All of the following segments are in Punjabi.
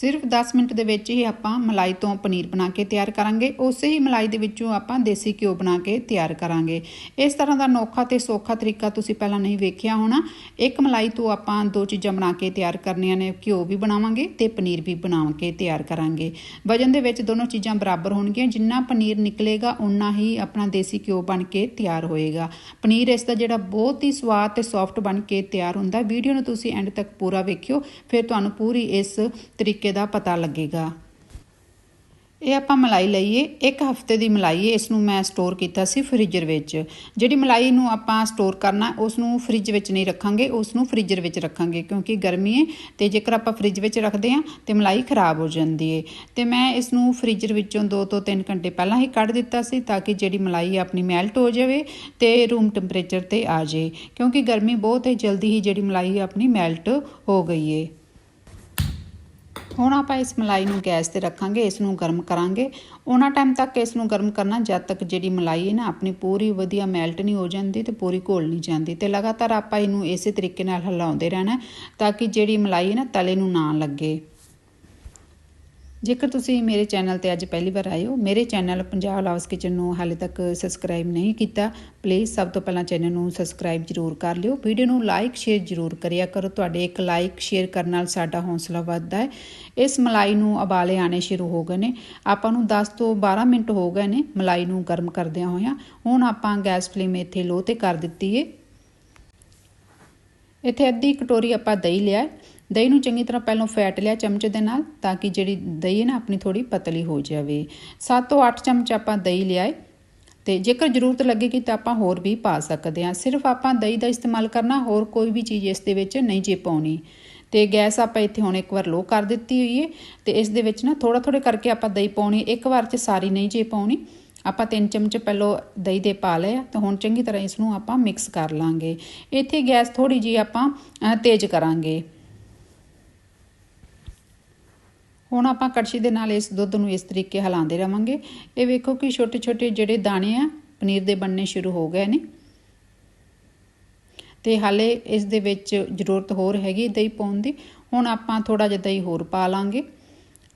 ਸਿਰਫ 10 ਮਿੰਟ ਦੇ ਵਿੱਚ ਹੀ ਆਪਾਂ ਮਲਾਈ ਤੋਂ ਪਨੀਰ ਬਣਾ ਕੇ ਤਿਆਰ ਕਰਾਂਗੇ। ਉਸੇ ਹੀ ਮਲਾਈ ਦੇ ਵਿੱਚੋਂ ਆਪਾਂ ਦੇਸੀ ਘਿਓ ਬਣਾ ਕੇ ਤਿਆਰ ਕਰਾਂਗੇ। ਇਸ ਤਰ੍ਹਾਂ ਦਾ ਨੋਖਾ ਤੇ ਸੌਖਾ ਤਰੀਕਾ ਤੁਸੀਂ ਪਹਿਲਾਂ ਨਹੀਂ ਵੇਖਿਆ ਹੋਣਾ। ਇੱਕ ਮਲਾਈ ਤੋਂ ਆਪਾਂ ਦੋ ਚੀਜ਼ਾਂ ਬਣਾ ਕੇ ਤਿਆਰ ਕਰਨੀਆਂ ਨੇ, ਘਿਓ ਵੀ ਬਣਾਵਾਂਗੇ ਤੇ ਪਨੀਰ ਵੀ ਬਣਾ ਕੇ ਤਿਆਰ ਕਰਾਂਗੇ। ਵਜਨ ਦੇ ਵਿੱਚ ਦੋਨੋਂ ਚੀਜ਼ਾਂ ਬਰਾਬਰ ਹੋਣਗੀਆਂ। ਜਿੰਨਾ ਪਨੀਰ ਨਿਕਲੇਗਾ ਉਨਾ ਹੀ ਆਪਣਾ ਦੇਸੀ ਘਿਓ ਬਣ ਕੇ ਤਿਆਰ ਹੋਏਗਾ। ਪਨੀਰ ਇਸ ਦਾ ਜਿਹੜਾ ਬਹੁਤ ਹੀ ਸਵਾਦ ਤੇ ਸੌਫਟ ਬਣ ਕੇ ਤਿਆਰ ਹੁੰਦਾ। ਵੀਡੀਓ ਨੂੰ ਤੁਸੀਂ ਐਂਡ ਤੱਕ ਪੂਰਾ ਵੇਖਿਓ। ਫਿਰ ਤੁਹਾਨੂੰ ਪੂਰੀ ਇਸ ਤਰੀਕੇ ਦਾ ਪਤਾ ਲੱਗੇਗਾ। ਇਹ ਆਪਾਂ ਮਲਾਈ ਲਈਏ। ਇੱਕ ਹਫ਼ਤੇ ਦੀ ਮਲਾਈ ਹੈ। ਇਸ ਨੂੰ ਮੈਂ ਸਟੋਰ ਕੀਤਾ ਸੀ ਫ੍ਰੀਜ਼ਰ ਵਿੱਚ। ਜਿਹੜੀ ਮਲਾਈ ਨੂੰ ਆਪਾਂ ਸਟੋਰ ਕਰਨਾ ਉਸ ਨੂੰ ਫ੍ਰਿਜ ਵਿੱਚ ਨਹੀਂ ਰੱਖਾਂਗੇ। ਉਸ ਨੂੰ ਫ੍ਰੀਜ਼ਰ ਵਿੱਚ ਰੱਖਾਂਗੇ ਕਿਉਂਕਿ ਗਰਮੀ ਹੈ ਤੇ ਜੇਕਰ ਆਪਾਂ ਫ੍ਰਿਜ ਵਿੱਚ ਰੱਖਦੇ ਹਾਂ ਤੇ ਮਲਾਈ ਖਰਾਬ ਹੋ ਜਾਂਦੀ ਹੈ। ਤੇ ਮੈਂ ਇਸ ਨੂੰ ਫ੍ਰੀਜ਼ਰ ਵਿੱਚੋਂ 2 ਤੋਂ 3 ਘੰਟੇ ਪਹਿਲਾਂ ਹੀ ਕੱਢ ਦਿੱਤਾ ਸੀ ਤਾਂ ਕਿ ਜਿਹੜੀ ਮਲਾਈ ਆਪਣੀ ਮੈਲਟ ਹੋ ਜਾਵੇ ਤੇ ਰੂਮ ਟੈਂਪਰੇਚਰ ਤੇ ਆ ਜਾਏ। ਕਿਉਂਕਿ ਗਰਮੀ ਬਹੁਤ ਹੈ, ਜਲਦੀ ਹੀ ਜਿਹੜੀ ਮਲਾਈ ਆਪਣੀ ਮੈਲਟ ਹੋ ਗਈ ਹੈ। ਹੁਣ ਆਪਾਂ ਇਸ ਮਲਾਈ ਨੂੰ ਗੈਸ ਤੇ ਰੱਖਾਂਗੇ, ਇਸ ਨੂੰ ਗਰਮ ਕਰਾਂਗੇ। ਉਹਨਾਂ ਟਾਈਮ ਤੱਕ ਇਸ ਨੂੰ ਗਰਮ ਕਰਨਾ, ਜਦ ਤੱਕ ਜਿਹੜੀ ਮਲਾਈ ਹੈ ਨਾ, ਆਪਣੀ ਪੂਰੀ ਵਧੀਆ ਮੈਲਟ ਨਹੀਂ ਹੋ ਜਾਂਦੀ ਤੇ ਪੂਰੀ ਘੋਲ ਨਹੀਂ ਜਾਂਦੀ ਤੇ ਲਗਾਤਾਰ ਆਪਾਂ ਇਹਨੂੰ ਇਸੇ ਤਰੀਕੇ ਨਾਲ ਹਿਲਾਉਂਦੇ ਰਹਿਣਾ, ਤਾਂ ਕਿ ਜਿਹੜੀ ਮਲਾਈ ਹੈ ਨਾ, ਤਲੇ ਨੂੰ ਨਾ ਲੱਗੇ। ਜੇਕਰ ਤੁਸੀਂ ਮੇਰੇ ਚੈਨਲ ਤੇ ਅੱਜ ਪਹਿਲੀ ਵਾਰ ਆਏ ਹੋ, ਮੇਰੇ ਚੈਨਲ ਪੰਜਾਬ ਲਾਵਸ ਕਿਚਨ ਨੂੰ ਹਾਲੇ ਤੱਕ ਸਬਸਕ੍ਰਾਈਬ ਨਹੀਂ ਕੀਤਾ ਪਲੀਜ਼ ਸਭ ਤੋਂ ਪਹਿਲਾਂ ਚੈਨਲ ਨੂੰ ਸਬਸਕ੍ਰਾਈਬ ਜ਼ਰੂਰ ਕਰ ਲਿਓ। ਵੀਡੀਓ ਨੂੰ ਲਾਈਕ ਸ਼ੇਅਰ ਜ਼ਰੂਰ ਕਰਿਆ ਕਰੋ। ਤੁਹਾਡੇ ਇੱਕ ਲਾਈਕ ਸ਼ੇਅਰ ਕਰਨ ਨਾਲ ਸਾਡਾ ਹੌਸਲਾ ਵੱਧਦਾ ਹੈ। ਇਸ ਮਲਾਈ ਨੂੰ ਉਬਾਲੇ ਆਣੇ ਸ਼ੁਰੂ ਹੋ ਗਏ ਨੇ। ਆਪਾਂ ਨੂੰ 10 ਤੋਂ 12 ਮਿੰਟ ਹੋ ਗਏ ਨੇ ਮਲਾਈ ਨੂੰ ਗਰਮ ਕਰਦਿਆਂ ਹੋਇਆਂ। ਹੁਣ ਆਪਾਂ ਗੈਸ ਫਲੇਮ ਇੱਥੇ ਲੋ ਤੇ ਕਰ ਦਿੱਤੀ ਏ। ਇੱਥੇ ਅੱਧੀ ਕਟੋਰੀ ਆਪਾਂ ਦਹੀਂ ਲਿਆ ਹੈ। ਦਹੀਂ ਨੂੰ ਚੰਗੀ ਤਰ੍ਹਾਂ ਪਹਿਲਾਂ ਫੈਟ ਲਿਆ ਚਮਚੇ ਦੇ ਨਾਲ ਤਾਂ ਕਿ ਜਿਹੜੀ ਦਹੀਂ ਹੈ ਨਾ, ਆਪਣੀ ਥੋੜੀ ਪਤਲੀ ਹੋ ਜਾਵੇ। 7 ਤੋਂ 8 ਚਮਚ ਆਪਾਂ ਦਹੀਂ ਲਿਆਏ ਤੇ ਜੇਕਰ ਜ਼ਰੂਰਤ ਲੱਗੇਗੀ ਤਾਂ ਆਪਾਂ ਹੋਰ ਵੀ ਪਾ ਸਕਦੇ ਹਾਂ। ਸਿਰਫ ਆਪਾਂ ਦਹੀਂ ਦਾ ਇਸਤੇਮਾਲ ਕਰਨਾ, ਹੋਰ ਕੋਈ ਵੀ ਚੀਜ਼ ਇਸ ਦੇ ਵਿੱਚ ਨਹੀਂ ਜੇ ਪਾਉਣੀ ਤੇ ਗੈਸ ਆਪਾਂ ਇੱਥੇ ਹੁਣ ਇੱਕ ਵਾਰ ਲੋ ਕਰ ਦਿੱਤੀ ਹੋਈ ਹੈ ਤੇ ਇਸ ਦੇ ਵਿੱਚ ਨਾ ਥੋੜਾ ਥੋੜੇ ਕਰਕੇ ਆਪਾਂ ਦਹੀਂ ਪਾਉਣੀ, ਇੱਕ ਵਾਰ 'ਚ ਸਾਰੀ ਨਹੀਂ ਜੇ ਪਾਉਣੀ ਆਪਾਂ ਤਿੰਨ ਚਮਚ ਪਹਿਲਾਂ ਦਹੀਂ ਦੇ ਪਾ ਲਏ ਆ ਤਾਂ ਹੁਣ ਚੰਗੀ ਤਰ੍ਹਾਂ ਇਸ ਨੂੰ ਆਪਾਂ ਮਿਕਸ ਕਰ ਲਾਂਗੇ। ਇੱਥੇ ਗੈਸ ਥੋੜੀ ਜੀ ਆਪਾਂ ਤੇਜ਼ ਕਰਾਂਗੇ। ਹੁਣ ਆਪਾਂ ਕੜਛੀ ਦੇ ਨਾਲ ਇਸ ਦੁੱਧ ਨੂੰ ਇਸ ਤਰੀਕੇ ਹਿਲਾਉਂਦੇ ਰਵਾਂਗੇ। ਇਹ ਵੇਖੋ ਕਿ ਛੋਟੇ ਛੋਟੇ ਜਿਹੜੇ ਦਾਣੇ ਆ, ਪਨੀਰ ਦੇ ਬਣਨੇ ਸ਼ੁਰੂ ਹੋ ਗਏ ਨੇ। ਤੇ ਹਾਲੇ ਇਸ ਦੇ ਵਿੱਚ ਜ਼ਰੂਰਤ ਹੋਰ ਹੈਗੀ ਦਹੀਂ ਪਾਉਣ ਦੀ। ਹੁਣ ਆਪਾਂ ਥੋੜਾ ਜਿਹਾ ਦਹੀਂ ਹੋਰ ਪਾ ਲਾਂਗੇ।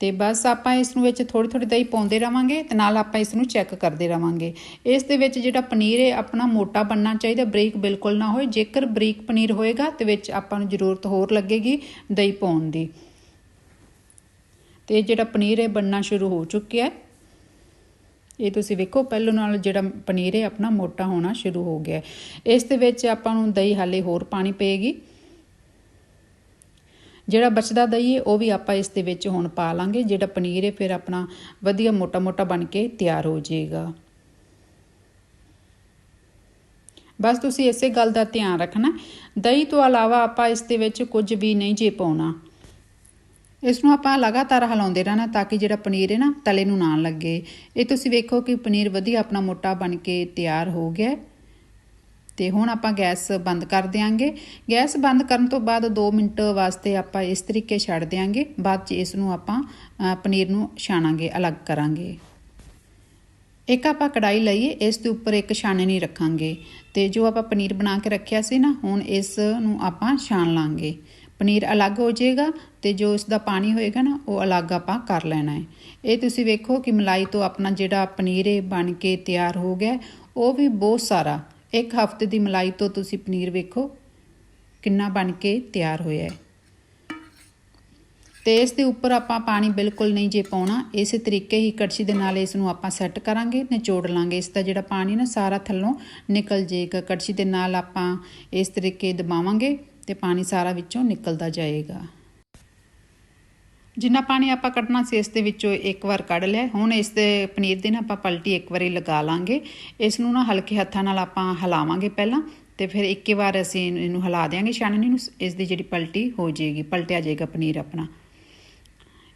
ਤੇ ਬਸ ਆਪਾਂ ਇਸ ਨੂੰ ਵਿੱਚ ਥੋੜੀ ਥੋੜੀ ਦਹੀਂ ਪਾਉਂਦੇ ਰਵਾਂਗੇ ਤੇ ਨਾਲ ਆਪਾਂ ਇਸ ਨੂੰ ਚੈੱਕ ਕਰਦੇ ਰਵਾਂਗੇ। ਇਸ ਦੇ ਵਿੱਚ ਜਿਹੜਾ ਪਨੀਰ ਹੈ, ਆਪਣਾ ਮੋਟਾ ਬਣਨਾ ਚਾਹੀਦਾ, ਬਰੀਕ ਬਿਲਕੁਲ ਨਾ ਹੋਏ। ਜੇਕਰ ਬਰੀਕ ਪਨੀਰ ਹੋਏਗਾ ਤੇ ਵਿੱਚ ਆਪਾਂ ਨੂੰ ਜ਼ਰੂਰਤ ਹੋਰ ਲੱਗੇਗੀ ਦਹੀਂ ਪਾਉਣ ਦੀ। ਤੇ ਜਿਹੜਾ ਪਨੀਰ ਹੈ ਬਣਨਾ ਸ਼ੁਰੂ ਹੋ ਚੁੱਕਿਆ ਹੈ, ਇਹ ਤੁਸੀਂ ਵੇਖੋ, ਪਹਿਲੋਂ ਨਾਲ ਜਿਹੜਾ ਪਨੀਰ ਹੈ ਆਪਣਾ ਮੋਟਾ ਹੋਣਾ ਸ਼ੁਰੂ ਹੋ ਗਿਆ ਇਸ ਦੇ ਵਿੱਚ ਆਪਾਂ ਨੂੰ ਦਹੀਂ ਹਾਲੇ ਹੋਰ ਪਾਣੀ ਪਏਗੀ। ਜਿਹੜਾ ਬਚਦਾ ਦਹੀਂ ਹੈ, ਉਹ ਵੀ ਆਪਾਂ ਇਸ ਦੇ ਵਿੱਚ ਹੁਣ ਪਾ ਲਾਂਗੇ। ਜਿਹੜਾ ਪਨੀਰ ਹੈ ਫਿਰ ਆਪਣਾ ਵਧੀਆ ਮੋਟਾ ਮੋਟਾ ਬਣ ਕੇ ਤਿਆਰ ਹੋ ਜਾਏਗਾ। ਬਸ ਤੁਸੀਂ ਇਸੇ ਗੱਲ ਦਾ ਧਿਆਨ ਰੱਖਣਾ ਦਹੀਂ ਤੋਂ ਇਲਾਵਾ ਆਪਾਂ ਇਸ ਦੇ ਵਿੱਚ ਕੁਝ ਵੀ ਨਹੀਂ ਜੇ ਪਾਉਣਾ। ਇਸ ਨੂੰ ਆਪਾਂ ਲਗਾਤਾਰ ਹਿਲਾਉਂਦੇ ਰਹਿਣਾ ਤਾਂ ਕਿ ਜਿਹੜਾ ਪਨੀਰ ਹੈ ਨਾ, ਤਲੇ ਨੂੰ ਨਾ ਲੱਗੇ। ਇਹ ਤੁਸੀਂ ਵੇਖੋ ਕਿ ਪਨੀਰ ਵਧੀਆ ਆਪਣਾ ਮੋਟਾ ਬਣ ਕੇ ਤਿਆਰ ਹੋ ਗਿਆ ਤੇ ਹੁਣ ਆਪਾਂ ਗੈਸ ਬੰਦ ਕਰ ਦਿਆਂਗੇ। ਗੈਸ ਬੰਦ ਕਰਨ ਤੋਂ ਬਾਅਦ 2 ਮਿੰਟ ਵਾਸਤੇ ਆਪਾਂ ਇਸ ਤਰੀਕੇ ਛੱਡ ਦਿਆਂਗੇ। ਬਾਅਦ ਚ ਇਸ ਨੂੰ ਆਪਾਂ ਪਨੀਰ ਨੂੰ ਛਾਣਾਂਗੇ, ਅਲੱਗ ਕਰਾਂਗੇ। ਇੱਕ ਆਪਾਂ ਕੜਾਈ ਲਈਏ, ਇਸ ਦੇ ਉੱਪਰ ਇੱਕ ਛਾਨਣੀ ਰੱਖਾਂਗੇ। ਤੇ ਜੋ ਆਪਾਂ ਪਨੀਰ ਬਣਾ ਕੇ ਰੱਖਿਆ ਸੀ ਨਾ, ਹੁਣ ਇਸ ਨੂੰ ਆਪਾਂ ਛਾਣ ਲਾਂਗੇ। ਪਨੀਰ ਅਲੱਗ ਹੋ ਜਾਏਗਾ ਤੇ ਜੋ ਇਸ ਦਾ ਪਾਣੀ ਹੋਏਗਾ ਨਾ, ਉਹ ਅਲੱਗ ਆਪਾਂ ਕਰ ਲੈਣਾ ਹੈ। ਇਹ ਤੁਸੀਂ ਵੇਖੋ ਕਿ ਮਲਾਈ ਤੋਂ ਆਪਣਾ ਜਿਹੜਾ ਪਨੀਰ ਹੈ ਬਣ ਕੇ ਤਿਆਰ ਹੋ ਗਿਆ, ਉਹ ਵੀ ਬਹੁਤ ਸਾਰਾ। ਇੱਕ ਹਫ਼ਤੇ ਦੀ ਮਲਾਈ ਤੋਂ ਤੁਸੀਂ ਪਨੀਰ ਵੇਖੋ ਕਿੰਨਾ ਬਣ ਕੇ ਤਿਆਰ ਹੋਇਆ ਹੈ। ਤੇ ਇਸ ਦੇ ਉੱਪਰ ਆਪਾਂ ਪਾਣੀ ਬਿਲਕੁਲ ਨਹੀਂ ਜੇ ਪਾਉਣਾ, ਇਸੇ ਤਰੀਕੇ ਹੀ ਕੜਛੀ ਦੇ ਨਾਲ ਇਸ ਨੂੰ ਆਪਾਂ ਸੈੱਟ ਕਰਾਂਗੇ ਨਿਚੋੜ ਲਾਂਗੇ। ਇਸ ਦਾ ਜਿਹੜਾ ਪਾਣੀ ਨਾ ਸਾਰਾ ਥੱਲੋਂ ਨਿਕਲ ਜਾਏਗਾ। ਕੜਛੀ ਦੇ ਨਾਲ ਆਪਾਂ ਇਸ ਤਰੀਕੇ ਦਬਾਵਾਂਗੇ। ਤੇ ਪਾਣੀ ਸਾਰਾ ਵਿੱਚੋਂ ਨਿਕਲਦਾ ਜਾਏਗਾ। ਜਿੰਨਾ ਪਾਣੀ ਆਪਾਂ ਕੱਢਣਾ ਸੀ, ਇਸ ਦੇ ਵਿੱਚੋਂ ਇੱਕ ਵਾਰ ਕੱਢ ਲਿਆ। ਹੁਣ ਇਸ ਦੇ ਪਨੀਰ ਦੇ ਨਾ ਆਪਾਂ ਪਲਟੀ ਇੱਕ ਵਾਰੀ ਲਗਾ ਲਾਂਗੇ। ਇਸ ਨੂੰ ਨਾ ਹਲਕੇ ਹੱਥਾਂ ਨਾਲ ਆਪਾਂ ਹਿਲਾਵਾਂਗੇ ਪਹਿਲਾਂ ਤੇ ਫਿਰ ਇੱਕੇ ਵਾਰ ਅਸੀਂ ਇਹਨੂੰ ਹਿਲਾ ਦਿਆਂਗੇ। ਛਾਨਣੀ ਨੂੰ ਇਸ ਦੀ ਜਿਹੜੀ ਪਲਟੀ ਹੋ ਜਾਏਗੀ, ਪਲਟਿਆ ਜਾਏਗਾ ਪਨੀਰ ਆਪਣਾ।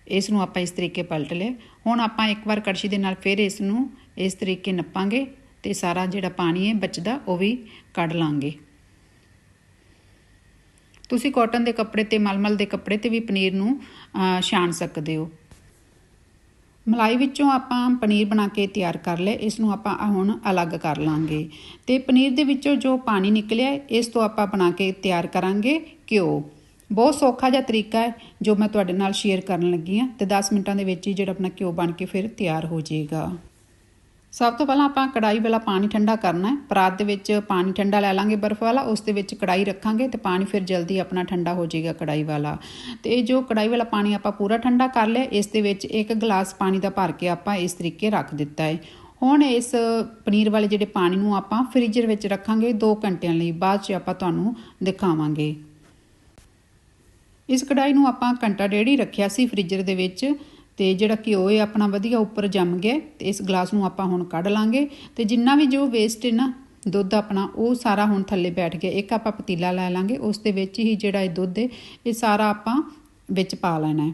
ਇਸ ਨੂੰ ਆਪਾਂ ਇਸ ਤਰੀਕੇ ਪਲਟ ਲਿਆ। ਹੁਣ ਆਪਾਂ ਇੱਕ ਵਾਰ ਕੜਛੀ ਦੇ ਨਾਲ ਫਿਰ ਇਸ ਨੂੰ ਇਸ ਤਰੀਕੇ ਨੱਪਾਂਗੇ ਤੇ ਸਾਰਾ ਜਿਹੜਾ ਪਾਣੀ ਹੈ ਬਚਦਾ, ਉਹ ਵੀ ਕੱਢ ਲਾਂਗੇ। ਤੁਸੀਂ ਕਾਟਨ ਦੇ ਕੱਪੜੇ ਤੇ, ਮਲਮਲ ਦੇ ਕੱਪੜੇ ਤੇ ਵੀ ਪਨੀਰ ਨੂੰ ਛਾਣ ਸਕਦੇ ਹੋ। ਮਲਾਈ ਵਿੱਚੋਂ ਆਪਾਂ ਪਨੀਰ ਬਣਾ ਕੇ ਤਿਆਰ ਕਰ ਲਿਆ ਇਸ ਨੂੰ ਆਪਾਂ ਹੁਣ ਅਲੱਗ ਕਰ ਲਾਂਗੇ। ਤੇ ਪਨੀਰ ਦੇ ਵਿੱਚੋਂ ਜੋ ਪਾਣੀ ਨਿਕਲਿਆ, ਇਸ ਤੋਂ ਆਪਾਂ ਬਣਾ ਕੇ ਤਿਆਰ ਕਰਾਂਗੇ ਘਿਓ। ਬਹੁਤ ਸੌਖਾ ਜਿਹਾ ਤਰੀਕਾ ਹੈ, ਜੋ ਮੈਂ ਤੁਹਾਡੇ ਨਾਲ ਸ਼ੇਅਰ ਕਰਨ ਲੱਗੀ ਹਾਂ, ਤੇ 10 ਮਿੰਟਾਂ ਦੇ ਵਿੱਚ ਹੀ ਜਿਹੜਾ ਆਪਣਾ ਘਿਓ ਬਣ ਕੇ ਫਿਰ ਤਿਆਰ ਹੋ ਜਾਏਗਾ। ਸਭ ਤੋਂ ਪਹਿਲਾਂ ਆਪਾਂ ਕੜਾਈ ਵਾਲਾ ਪਾਣੀ ਠੰਡਾ ਕਰਨਾ ਹੈ। ਪਰਾਤ ਦੇ ਵਿੱਚ ਪਾਣੀ ਠੰਡਾ ਲੈ ਲਾਂਗੇ ਬਰਫ਼ ਵਾਲਾ, ਉਸ ਦੇ ਵਿੱਚ ਕੜਾਈ ਰੱਖਾਂਗੇ ਤੇ ਪਾਣੀ ਫਿਰ ਜਲਦੀ ਆਪਣਾ ਠੰਡਾ ਹੋ ਜਾਏਗਾ ਕੜਾਈ ਵਾਲਾ। ਤੇ ਇਹ ਜੋ ਕੜਾਈ ਵਾਲਾ ਪਾਣੀ ਆਪਾਂ ਪੂਰਾ ਠੰਡਾ ਕਰ ਲਿਆ, ਇਸ ਦੇ ਵਿੱਚ ਇੱਕ ਗਲਾਸ ਪਾਣੀ ਦਾ ਭਰ ਕੇ ਆਪਾਂ ਇਸ ਤਰੀਕੇ ਰੱਖ ਦਿੱਤਾ ਹੈ। ਹੁਣ ਇਸ ਪਨੀਰ ਵਾਲੇ ਜਿਹੜੇ ਪਾਣੀ ਨੂੰ ਆਪਾਂ ਫ੍ਰੀਜ਼ਰ ਵਿੱਚ ਰੱਖਾਂਗੇ 2 ਘੰਟਿਆਂ ਲਈ, ਬਾਅਦ 'ਚ ਆਪਾਂ ਤੁਹਾਨੂੰ ਦਿਖਾਵਾਂਗੇ। ਇਸ ਕੜਾਈ ਨੂੰ ਆਪਾਂ ਘੰਟਾ ਡੇਢ ਹੀ ਰੱਖਿਆ ਸੀ ਫ੍ਰੀਜ਼ਰ ਦੇ ਵਿੱਚ। ਤੇ ਜਿਹੜਾ ਘਿਓ ਹੈ ਆਪਣਾ ਵਧੀਆ ਉੱਪਰ ਜੰਮ ਗਿਆ ਤੇ ਇਸ ਗਲਾਸ ਨੂੰ ਆਪਾਂ ਹੁਣ ਕੱਢ ਲਾਂਗੇ। ਤੇ ਜਿੰਨਾ ਵੀ ਜੋ ਵੇਸਟ ਹੈ ਨਾ, ਦੁੱਧ ਆਪਣਾ, ਉਹ ਸਾਰਾ ਹੁਣ ਥੱਲੇ ਬੈਠ ਗਿਆ। ਇੱਕ ਆਪਾਂ ਪਤੀਲਾ ਲੈ ਲਾਂਗੇ, ਉਸ ਦੇ ਵਿੱਚ ਹੀ ਜਿਹੜਾ ਇਹ ਦੁੱਧ ਹੈ, ਇਹ ਸਾਰਾ ਆਪਾਂ ਵਿੱਚ ਪਾ ਲੈਣਾ ਹੈ।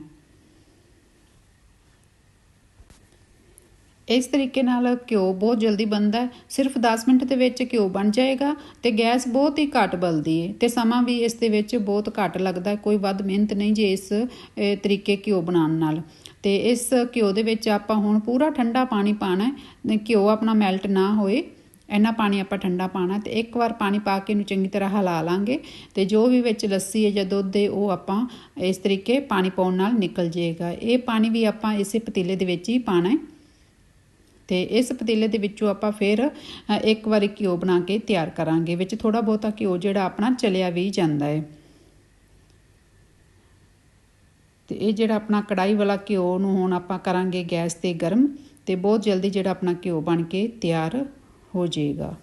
ਇਸ ਤਰੀਕੇ ਨਾਲ ਘਿਓ ਬਹੁਤ ਜਲਦੀ ਬਣਦਾ ਸਿਰਫ 10 ਮਿੰਟ ਦੇ ਵਿੱਚ ਘਿਓ ਬਣ ਜਾਏਗਾ ਤੇ ਗੈਸ ਬਹੁਤ ਹੀ ਘੱਟ ਬਲਦੀ ਹੈ ਤੇ ਸਮਾਂ ਵੀ ਇਸ ਦੇ ਵਿੱਚ ਬਹੁਤ ਘੱਟ ਲੱਗਦਾ ਕੋਈ ਵੱਧ ਮਿਹਨਤ ਨਹੀਂ ਜੇ ਇਸ ਤਰੀਕੇ ਘਿਓ ਬਣਾਉਣ ਨਾਲ। ਤੇ ਇਸ ਘਿਓ ਦੇ ਵਿੱਚ ਆਪਾਂ ਹੁਣ ਪੂਰਾ ਠੰਡਾ ਪਾਣੀ ਪਾਣਾ ਹੈ। ਘਿਓ ਆਪਣਾ ਮੈਲਟ ਨਾ ਹੋਏ, ਇੰਨਾ ਪਾਣੀ ਆਪਾਂ ਠੰਡਾ ਪਾਣਾ ਤੇ ਇੱਕ ਵਾਰ ਪਾਣੀ ਪਾ ਕੇ ਇਹਨੂੰ ਚੰਗੀ ਤਰ੍ਹਾਂ ਹਿਲਾ ਲਾਂਗੇ ਤੇ ਜੋ ਵੀ ਵਿੱਚ ਲੱਸੀ ਹੈ ਜਾਂ ਦੁੱਧ ਹੈ, ਉਹ ਆਪਾਂ ਇਸ ਤਰੀਕੇ ਪਾਣੀ ਪਾਉਣ ਨਾਲ ਨਿਕਲ ਜਾਏਗਾ। ਇਹ ਪਾਣੀ ਵੀ ਆਪਾਂ ਇਸੇ ਪਤੀਲੇ ਦੇ ਵਿੱਚ ਹੀ ਪਾਣਾ ਹੈ। ਤੇ ਇਸ ਪਤੀਲੇ ਦੇ ਵਿੱਚੋਂ ਆਪਾਂ ਫਿਰ ਇੱਕ ਵਾਰੀ ਘਿਓ ਬਣਾ ਕੇ ਤਿਆਰ ਕਰਾਂਗੇ। ਵਿੱਚ ਥੋੜਾ ਬਹੁਤਾ ਘਿਓ ਜਿਹੜਾ ਆਪਣਾ ਚਲਿਆ ਵੀ ਜਾਂਦਾ ਹੈ। ਤੇ ਇਹ ਜਿਹੜਾ ਆਪਣਾ ਕੜਾਈ ਵਾਲਾ ਘਿਓ ਨੂੰ ਹੁਣ ਆਪਾਂ ਕਰਾਂਗੇ ਗੈਸ ਤੇ ਗਰਮ ਤੇ ਬਹੁਤ ਜਲਦੀ ਜਿਹੜਾ ਆਪਣਾ ਘਿਓ ਬਣ ਕੇ ਤਿਆਰ ਹੋ ਜਾਏਗਾ।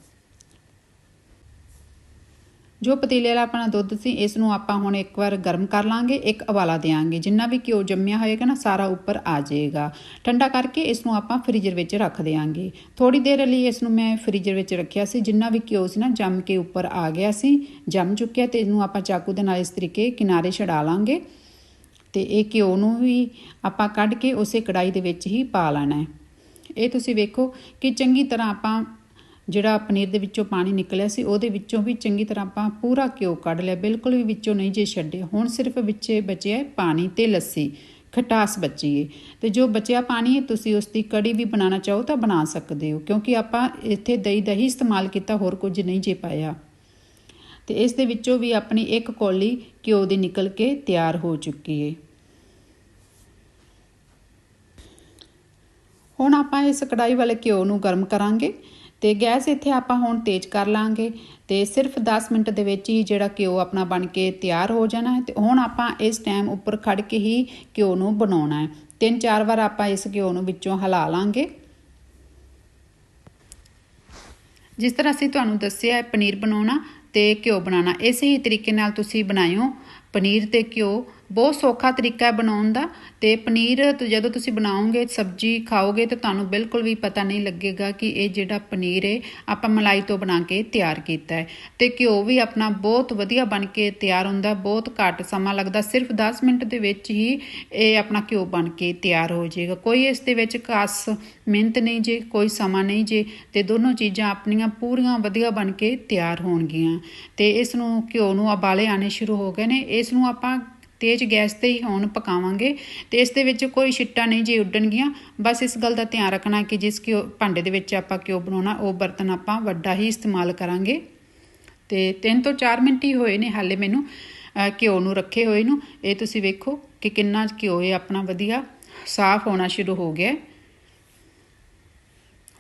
ਜੋ ਪਤੀਲੇ ਵਾਲਾ ਆਪਣਾ ਦੁੱਧ ਸੀ ਇਸ ਨੂੰ ਆਪਾਂ ਹੁਣ ਇੱਕ ਵਾਰ ਗਰਮ ਕਰ ਲਾਂਗੇ, ਇੱਕ ਉਬਾਲਾ ਦੇਾਂਗੇ ਜਿੰਨਾ ਵੀ ਘਿਓ ਜੰਮਿਆ ਹੋਏਗਾ ਨਾ, ਸਾਰਾ ਉੱਪਰ ਆ ਜਾਏਗਾ। ਠੰਡਾ ਕਰਕੇ ਇਸ ਨੂੰ ਆਪਾਂ ਫ੍ਰੀਜ਼ਰ ਵਿੱਚ ਰੱਖ ਦੇਾਂਗੇ ਥੋੜੀ ਦੇਰ ਲਈ ਇਸ ਨੂੰ ਮੈਂ ਫ੍ਰੀਜ਼ਰ ਵਿੱਚ ਰੱਖਿਆ ਸੀ। ਜਿੰਨਾ ਵੀ ਘਿਓ ਸੀ ਨਾ, ਜੰਮ ਕੇ ਉੱਪਰ ਆ ਗਿਆ ਸੀ, ਜੰਮ ਚੁੱਕਿਆ ਤੇ ਇਹਨੂੰ ਆਪਾਂ ਚਾਕੂ ਦੇ ਨਾਲ ਇਸ ਤਰੀਕੇ ਕਿਨਾਰੇ ਛਡਾ ਲਾਂਗੇ। ਤੇ ਇਹ ਘਿਓ ਨੂੰ ਵੀ ਆਪਾਂ ਕੱਢ ਕੇ ਉਸੇ ਕੜਾਈ ਦੇ ਵਿੱਚ ਹੀ ਪਾ ਲੈਣਾ ਹੈ। ਇਹ ਤੁਸੀਂ ਵੇਖੋ ਕਿ ਚੰਗੀ ਤਰ੍ਹਾਂ ਆਪਾਂ ਜਿਹੜਾ ਪਨੀਰ ਦੇ ਵਿੱਚੋਂ ਪਾਣੀ ਨਿਕਲਿਆ ਸੀ, ਉਹਦੇ ਵਿੱਚੋਂ ਵੀ ਚੰਗੀ ਤਰ੍ਹਾਂ ਆਪਾਂ ਪੂਰਾ ਘਿਓ ਕੱਢ ਲਿਆ। ਬਿਲਕੁਲ ਵੀ ਵਿੱਚੋਂ ਨਹੀਂ ਜੇ ਛੱਡੇ ਹੁਣ ਸਿਰਫ ਵਿੱਚੇ ਬਚਿਆ ਪਾਣੀ ਤੇ ਲੱਸੀ। ਖਟਾਸ ਬਚੀ ਏ। ਤੇ ਜੋ ਬਚਿਆ ਪਾਣੀ ਹੈ, ਤੁਸੀਂ ਉਸ ਦੀ ਕੜੀ ਵੀ ਬਣਾਉਣਾ ਚਾਹੋ ਤਾਂ ਬਣਾ ਸਕਦੇ ਹੋ, ਕਿਉਂਕਿ ਆਪਾਂ ਇੱਥੇ ਦਹੀਂ ਦਾ ਹੀ ਇਸਤੇਮਾਲ ਕੀਤਾ, ਹੋਰ ਕੁਝ ਨਹੀਂ ਜੇ ਪਾਇਆ। ਤੇ ਇਸ ਦੇ ਵਿੱਚੋਂ ਵੀ ਆਪਣੀ ਇੱਕ ਕੌਲੀ ਘਿਓ ਦੀ ਨਿਕਲ ਕੇ ਤਿਆਰ ਹੋ ਚੁੱਕੀ ਹੈ ਹੁਣ ਆਪਾਂ ਇਸ ਕੜਾਈ ਵਾਲੇ ਘਿਓ ਨੂੰ ਗਰਮ ਕਰਾਂਗੇ ਤੇ ਗੈਸ ਇੱਥੇ ਆਪਾਂ ਹੁਣ ਤੇਜ਼ ਕਰ ਲਾਂਗੇ ਤੇ ਸਿਰਫ 10 ਮਿੰਟ ਦੇ ਵਿੱਚ ਹੀ ਜਿਹੜਾ ਘਿਓ ਆਪਣਾ ਬਣ ਕੇ ਤਿਆਰ ਹੋ ਜਾਣਾ ਹੈ ਤੇ ਹੁਣ ਆਪਾਂ ਇਸ ਟਾਈਮ ਉੱਪਰ ਖੜ ਕੇ ਹੀ ਘਿਓ ਨੂੰ ਬਣਾਉਣਾ ਹੈ। ਤਿੰਨ ਚਾਰ ਵਾਰ ਆਪਾਂ ਇਸ ਘਿਓ ਨੂੰ ਵਿੱਚੋਂ ਹਿਲਾ ਲਾਂਗੇ। ਜਿਸ ਤਰ੍ਹਾਂ ਅਸੀਂ ਤੁਹਾਨੂੰ ਦੱਸਿਆ ਹੈ, ਪਨੀਰ ਬਣਾਉਣਾ ਤੇ ਘਿਓ ਬਣਾਉਣਾ। ਇਸੇ ਹੀ ਤਰੀਕੇ ਨਾਲ ਤੁਸੀਂ ਬਣਾਇਓ ਪਨੀਰ ਤੇ ਘਿਓ। ਬਹੁਤ ਸੌਖਾ ਤਰੀਕਾ ਹੈ ਬਣਾਉਣ ਦਾ ਤੇ ਪਨੀਰ ਜਦੋਂ ਤੁਸੀਂ ਬਣਾਓਗੇ, ਸਬਜ਼ੀ ਖਾਓਗੇ ਤਾਂ ਤੁਹਾਨੂੰ ਬਿਲਕੁਲ ਵੀ ਪਤਾ ਨਹੀਂ ਲੱਗੇਗਾ ਕਿ ਇਹ ਜਿਹੜਾ ਪਨੀਰ ਹੈ, ਆਪਾਂ ਮਲਾਈ ਤੋਂ ਬਣਾ ਕੇ ਤਿਆਰ ਕੀਤਾ ਹੈ। ਤੇ ਘਿਓ ਵੀ ਆਪਣਾ ਬਹੁਤ ਵਧੀਆ ਬਣ ਕੇ ਤਿਆਰ ਹੁੰਦਾ, ਬਹੁਤ ਘੱਟ ਸਮਾਂ ਲੱਗਦਾ, ਸਿਰਫ 10 ਮਿੰਟ ਦੇ ਵਿੱਚ ਹੀ ਇਹ ਆਪਣਾ ਘਿਓ ਬਣ ਕੇ ਤਿਆਰ ਹੋ ਜਾਏਗਾ। ਕੋਈ ਇਸ ਦੇ ਵਿੱਚ ਖਾਸ ਮਿਹਨਤ ਨਹੀਂ ਜੇ, ਕੋਈ ਸਮਾਂ ਨਹੀਂ ਜੇ ਤੇ ਦੋਨੋਂ ਚੀਜ਼ਾਂ ਆਪਣੀਆਂ ਪੂਰੀਆਂ ਵਧੀਆ ਬਣ ਕੇ ਤਿਆਰ ਹੋਣਗੀਆਂ। ਤੇ ਇਸ ਨੂੰ ਘਿਓ ਨੂੰ ਉਬਾਲੇ ਆਣੇ ਸ਼ੁਰੂ ਹੋ ਗਏ ਨੇ, ਇਸ ਨੂੰ ਆਪਾਂ ਤੇਜ਼ ਗੈਸ ਤੇ ਹੀ ਹੋਣ ਪਕਾਵਾਂਗੇ ਤੇ ਇਸ ਦੇ ਵਿੱਚ ਕੋਈ ਛਿੱਟਾ ਨਹੀਂ ਜੇ ਉੱਡਣਗੀਆਂ। ਬਸ ਇਸ ਗੱਲ ਦਾ ਧਿਆਨ ਰੱਖਣਾ ਕਿ ਜਿਸ ਘਿਓ ਭਾਂਡੇ ਦੇ ਵਿੱਚ ਆਪਾਂ ਘਿਓ ਬਣਾਉਣਾ, ਉਹ ਬਰਤਨ ਆਪਾਂ ਵੱਡਾ ਹੀ ਇਸਤੇਮਾਲ ਕਰਾਂਗੇ। ਤੇ 3 ਤੋਂ 4 ਮਿੰਟ ਹੀ ਹੋਏ ਨੇ ਹਾਲੇ ਮੈਨੂੰ ਘਿਓ ਨੂੰ ਰੱਖੇ ਹੋਏ ਨੂੰ। ਇਹ ਤੁਸੀਂ ਵੇਖੋ ਕਿ ਕਿੰਨਾ ਘਿਓ ਇਹ ਆਪਣਾ ਵਧੀਆ ਸਾਫ਼ ਹੋਣਾ ਸ਼ੁਰੂ ਹੋ ਗਿਆ।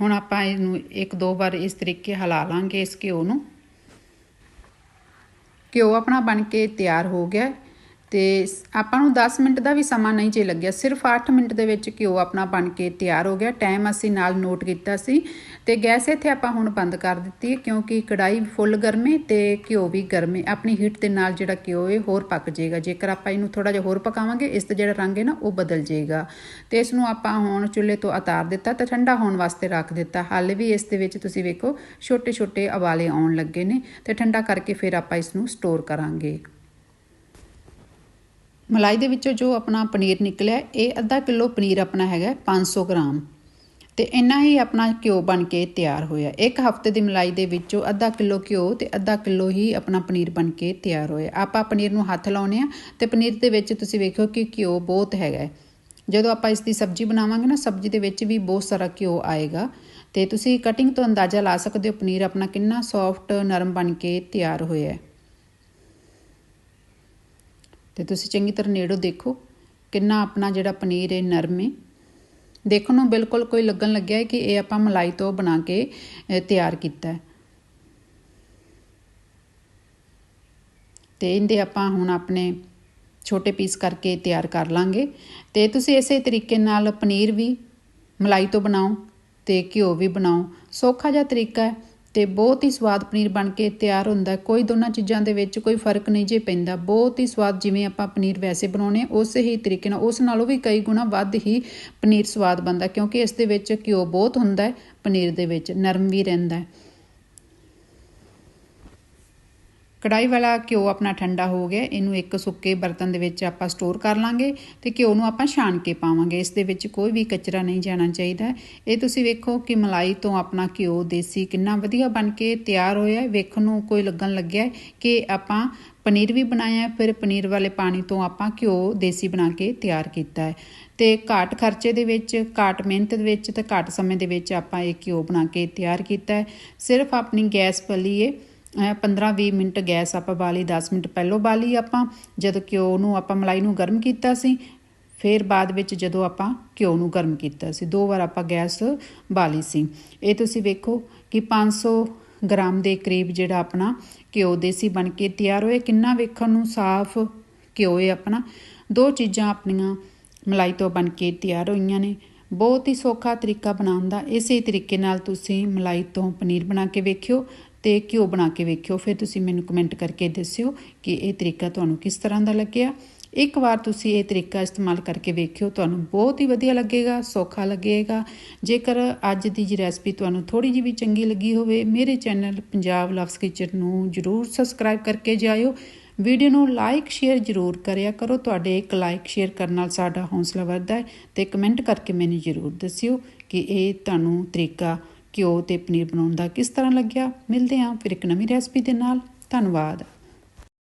ਹੁਣ ਆਪਾਂ ਇਹਨੂੰ ਇੱਕ ਦੋ ਵਾਰ ਇਸ ਤਰੀਕੇ ਹਿਲਾ ਲਾਂਗੇ ਇਸ ਘਿਓ ਨੂੰ। ਘਿਓ ਆਪਣਾ ਬਣ ਕੇ ਤਿਆਰ ਹੋ ਗਿਆ। ਤੇ ਆਪਾਂ ਨੂੰ 10 ਮਿੰਟ ਦਾ ਵੀ ਸਮਾਂ ਨਹੀਂ ਜੇ ਲੱਗਿਆ। ਸਿਰਫ 8 ਮਿੰਟ ਦੇ ਵਿੱਚ ਘਿਓ ਆਪਣਾ ਬਣ ਕੇ ਤਿਆਰ ਹੋ ਗਿਆ। ਟਾਈਮ ਅਸੀਂ ਨਾਲ ਨੋਟ ਕੀਤਾ ਸੀ ਤੇ ਗੈਸ ਇੱਥੇ ਆਪਾਂ ਹੁਣ ਬੰਦ ਕਰ ਦਿੱਤੀ ਹੈ ਕਿਉਂਕਿ ਕੜਾਈ ਫੁੱਲ ਗਰਮੇ ਤੇ ਘਿਓ ਵੀ ਗਰਮੇ। ਆਪਣੀ ਹੀਟ ਦੇ ਨਾਲ ਜਿਹੜਾ ਘਿਓ ਹੈ, ਹੋਰ ਪੱਕ ਜਾਏਗਾ। ਜੇਕਰ ਆਪਾਂ ਇਹਨੂੰ ਥੋੜਾ ਜਿਹਾ ਹੋਰ ਪਕਾਵਾਂਗੇ, ਇਸ ਦਾ ਜਿਹੜਾ ਰੰਗ ਹੈ ਨਾ, ਉਹ ਬਦਲ ਜਾਏਗਾ। ਤੇ ਇਸ ਨੂੰ ਆਪਾਂ ਹੁਣ ਚੁੱਲ੍ਹੇ ਤੋਂ ਉਤਾਰ ਦਿੱਤਾ ਤੇ ਠੰਡਾ ਹੋਣ ਵਾਸਤੇ ਰੱਖ ਦਿੱਤਾ। ਹਾਲੇ ਵੀ ਇਸ ਦੇ ਵਿੱਚ ਤੁਸੀਂ ਵੇਖੋ ਛੋਟੇ ਛੋਟੇ ਉਬਾਲੇ ਆਉਣ ਲੱਗੇ ਨੇ ਤੇ ਠੰਡਾ ਕਰਕੇ ਫਿਰ ਆਪਾਂ ਇਸ ਨੂੰ ਸਟੋਰ ਕਰਾਂਗੇ। ਮਲਾਈ ਦੇ ਵਿੱਚੋਂ ਜੋ ਆਪਣਾ ਪਨੀਰ ਨਿਕਲਿਆ, ਇਹ ਅੱਧਾ ਕਿਲੋ ਪਨੀਰ ਆਪਣਾ ਹੈਗਾ 500 ਗ੍ਰਾਮ। ਤੇ ਇੰਨਾ ਹੀ ਆਪਣਾ ਘਿਓ ਬਣ ਕੇ ਤਿਆਰ ਹੋਇਆ। ਇੱਕ ਹਫ਼ਤੇ ਦੀ ਮਲਾਈ ਦੇ ਵਿੱਚੋਂ ਅੱਧਾ ਕਿਲੋ ਘਿਓ ਤੇ ਅੱਧਾ ਕਿਲੋ ਹੀ ਆਪਣਾ ਪਨੀਰ ਬਣ ਕੇ ਤਿਆਰ ਹੋਇਆ। ਆਪਾਂ ਪਨੀਰ ਨੂੰ ਹੱਥ ਲਾਉਨੇ ਆ ਤੇ ਪਨੀਰ ਦੇ ਵਿੱਚ ਤੁਸੀਂ ਵੇਖੋ ਕਿ ਘਿਓ ਬਹੁਤ ਹੈਗਾ ਜਦੋਂ ਆਪਾਂ ਇਸ ਦੀ ਸਬਜ਼ੀ ਬਣਾਵਾਂਗੇ ਨਾ, ਸਬਜ਼ੀ ਦੇ ਵਿੱਚ ਵੀ ਬਹੁਤ ਸਾਰਾ ਘਿਓ ਆਏਗਾ। ਤੇ ਤੁਸੀਂ ਕਟਿੰਗ ਤੋਂ ਅੰਦਾਜ਼ਾ ਲਾ ਸਕਦੇ ਹੋ, ਪਨੀਰ ਆਪਣਾ ਕਿੰਨਾ ਸੌਫਟ ਨਰਮ ਬਣ ਕੇ ਤਿਆਰ ਹੋਇਆ ਹੈ। ਤੇ ਤੁਸੀਂ ਚੰਗੀ ਤਰ੍ਹਾਂ ਨੇੜੋਂ ਦੇਖੋ ਕਿੰਨਾ ਆਪਣਾ ਜਿਹੜਾ ਪਨੀਰ ਹੈ ਨਰਮ ਹੈ। ਦੇਖਣ ਨੂੰ ਬਿਲਕੁਲ ਕੋਈ ਲੱਗਣ ਲੱਗਿਆ ਹੈ ਕਿ ਇਹ ਆਪਾਂ ਮਲਾਈ ਤੋਂ ਬਣਾ ਕੇ ਤਿਆਰ ਕੀਤਾ ਹੈ। ਤੇ ਇਹਦੇ ਆਪਾਂ ਹੁਣ ਆਪਣੇ ਛੋਟੇ ਪੀਸ ਕਰਕੇ ਤਿਆਰ ਕਰ ਲਾਂਗੇ। ਤੇ ਤੁਸੀਂ ਇਸੇ ਤਰੀਕੇ ਨਾਲ ਪਨੀਰ ਵੀ ਮਲਾਈ ਤੋਂ ਬਣਾਓ ਤੇ ਘਿਓ ਵੀ ਬਣਾਓ। ਸੌਖਾ ਜਿਹਾ ਤਰੀਕਾ ਹੈ। ਤੇ ਬਹੁਤ ਹੀ ਸਵਾਦ ਪਨੀਰ ਬਣ ਕੇ ਤਿਆਰ ਹੁੰਦਾ ਕੋਈ ਦੋਨਾਂ ਚੀਜ਼ਾਂ ਦੇ ਵਿੱਚ ਕੋਈ ਫ਼ਰਕ ਨਹੀਂ ਜੇ ਪੈਂਦਾ। ਬਹੁਤ ਹੀ ਸਵਾਦ ਜਿਵੇਂ ਆਪਾਂ ਪਨੀਰ ਵੈਸੇ ਬਣਾਉਣੇ ਉਸ ਹੀ ਤਰੀਕੇ ਨਾਲ, ਉਸ ਨਾਲੋਂ ਵੀ ਕਈ ਗੁਣਾ ਵੱਧ ਹੀ ਪਨੀਰ ਸਵਾਦ ਬਣਦਾ ਕਿਉਂਕਿ ਇਸ ਦੇ ਵਿੱਚ ਘਿਓ ਬਹੁਤ ਹੁੰਦਾ ਹੈ, ਪਨੀਰ ਦੇ ਵਿੱਚ ਨਰਮ ਵੀ ਰਹਿੰਦਾ ਹੈ। ਕੜਾਈ ਵਾਲਾ ਘਿਓ ਆਪਣਾ ਠੰਡਾ ਹੋ ਗਿਆ, ਇਹਨੂੰ ਇੱਕ ਸੁੱਕੇ ਬਰਤਨ ਦੇ ਵਿੱਚ ਆਪਾਂ ਸਟੋਰ ਕਰ ਲਾਂਗੇ ਤੇ ਘਿਓ ਨੂੰ ਆਪਾਂ ਛਾਣ ਕੇ ਪਾਵਾਂਗੇ। ਇਸ ਦੇ ਵਿੱਚ ਕੋਈ ਵੀ ਕਚਰਾ ਨਹੀਂ ਜਾਣਾ ਚਾਹੀਦਾ। ਇਹ ਤੁਸੀਂ ਵੇਖੋ ਕਿ ਮਲਾਈ ਤੋਂ ਆਪਣਾ ਘਿਓ ਦੇਸੀ ਕਿੰਨਾ ਵਧੀਆ ਬਣ ਕੇ ਤਿਆਰ ਹੋਇਆ। ਵੇਖਣ ਨੂੰ ਕੋਈ ਲੱਗਣ ਲੱਗਿਆ ਕਿ ਆਪਾਂ ਪਨੀਰ ਵੀ ਬਣਾਇਆ, ਫਿਰ ਪਨੀਰ ਵਾਲੇ ਪਾਣੀ ਤੋਂ ਆਪਾਂ ਘਿਓ ਦੇਸੀ ਬਣਾ ਕੇ ਤਿਆਰ ਕੀਤਾ ਹੈ। ਤੇ ਘਾਟ ਖਰਚੇ ਦੇ ਵਿੱਚ, ਘੱਟ ਮਿਹਨਤ ਦੇ ਵਿੱਚ ਤੇ ਘੱਟ ਸਮੇਂ ਦੇ ਵਿੱਚ ਆਪਾਂ ਇਹ ਘਿਓ ਬਣਾ ਕੇ ਤਿਆਰ ਕੀਤਾ ਹੈ। ਸਿਰਫ ਆਪਣੀ ਗੈਸ ਪੱਲੀਏ 15-20 ਮਿੰਟ ਗੈਸ ਆਪਾਂ ਬਾਲੀ 10 ਮਿੰਟ ਪਹਿਲਾਂ ਬਾਲੀ ਆਪਾਂ, ਜਦੋਂ ਘਿਓ ਨੂੰ ਆਪਾਂ ਮਲਾਈ ਨੂੰ ਗਰਮ ਕੀਤਾ ਸੀ, ਫਿਰ ਬਾਅਦ ਵਿੱਚ ਜਦੋਂ ਆਪਾਂ ਘਿਓ ਨੂੰ ਗਰਮ ਕੀਤਾ ਸੀ, ਦੋ ਵਾਰ ਆਪਾਂ ਗੈਸ ਬਾਲੀ ਸੀ। ਇਹ ਤੁਸੀਂ ਵੇਖੋ ਕਿ 500 ਗ੍ਰਾਮ ਦੇ ਕਰੀਬ ਜਿਹੜਾ ਆਪਣਾ ਘਿਓ ਦੇਸੀ ਬਣ ਕੇ ਤਿਆਰ ਹੋਏ ਕਿੰਨਾ ਵੇਖਣ ਨੂੰ ਸਾਫ਼ ਘਿਓ ਹੈ ਆਪਣਾ। ਦੋ ਚੀਜ਼ਾਂ ਆਪਣੀਆਂ ਮਲਾਈ ਤੋਂ ਬਣ ਕੇ ਤਿਆਰ ਹੋਈਆਂ ਨੇ। ਬਹੁਤ ਹੀ ਸੌਖਾ ਤਰੀਕਾ ਬਣਾਉਣ ਦਾ, ਇਸੇ ਤਰੀਕੇ ਨਾਲ ਤੁਸੀਂ ਮਲਾਈ ਤੋਂ ਪਨੀਰ ਬਣਾ ਕੇ ਵੇਖਿਓ। ਤੇ ਘਿਓ ਬਣਾ ਕੇ ਵੇਖਿਓ, ਫਿਰ ਤੁਸੀਂ ਮੈਨੂੰ ਕਮੈਂਟ ਕਰਕੇ ਦੱਸਿਓ ਕਿ ਇਹ ਤਰੀਕਾ ਤੁਹਾਨੂੰ ਕਿਸ ਤਰ੍ਹਾਂ ਦਾ ਲੱਗਿਆ। ਇੱਕ ਵਾਰ ਤੁਸੀਂ ਇਹ ਤਰੀਕਾ ਇਸਤੇਮਾਲ ਕਰਕੇ ਵੇਖਿਓ, ਤੁਹਾਨੂੰ ਬਹੁਤ ਹੀ ਵਧੀਆ ਲੱਗੇਗਾ, ਸੌਖਾ ਲੱਗੇਗਾ। ਜੇਕਰ ਅੱਜ ਦੀ ਜੀ ਰੈਸਪੀ ਤੁਹਾਨੂੰ ਥੋੜੀ ਜਿਹੀ ਵੀ ਚੰਗੀ ਲੱਗੀ ਹੋਵੇ, ਮੇਰੇ ਚੈਨਲ ਪੰਜਾਬ ਲਵਸ ਕਿਚਨ ਨੂੰ ਜਰੂਰ ਸਬਸਕ੍ਰਾਈਬ ਕਰਕੇ ਜਾਇਓ। ਵੀਡੀਓ ਨੂੰ ਲਾਈਕ ਸ਼ੇਅਰ ਜਰੂਰ ਕਰਿਆ ਕਰੋ। ਤੁਹਾਡੇ ਇੱਕ ਲਾਈਕ ਸ਼ੇਅਰ ਕਰਨ ਨਾਲ ਸਾਡਾ ਹੌਸਲਾ ਵੱਧਦਾ ਹੈ ਤੇ ਕਮੈਂਟ ਕਰਕੇ ਮੈਨੂੰ ਜਰੂਰ ਦੱਸਿਓ ਕਿ ਇਹ ਤੁਹਾਨੂੰ ਤਰੀਕਾ ਘਿਓ ਤੇ ਪਨੀਰ ਬਣਾਉਣ ਦਾ ਕਿਸ ਤਰ੍ਹਾਂ ਲੱਗਿਆ? ਮਿਲਦੇ ਹਾਂ ਫਿਰ ਇੱਕ ਨਵੀਂ ਰੈਸਪੀ ਦੇ ਨਾਲ। ਧੰਨਵਾਦ।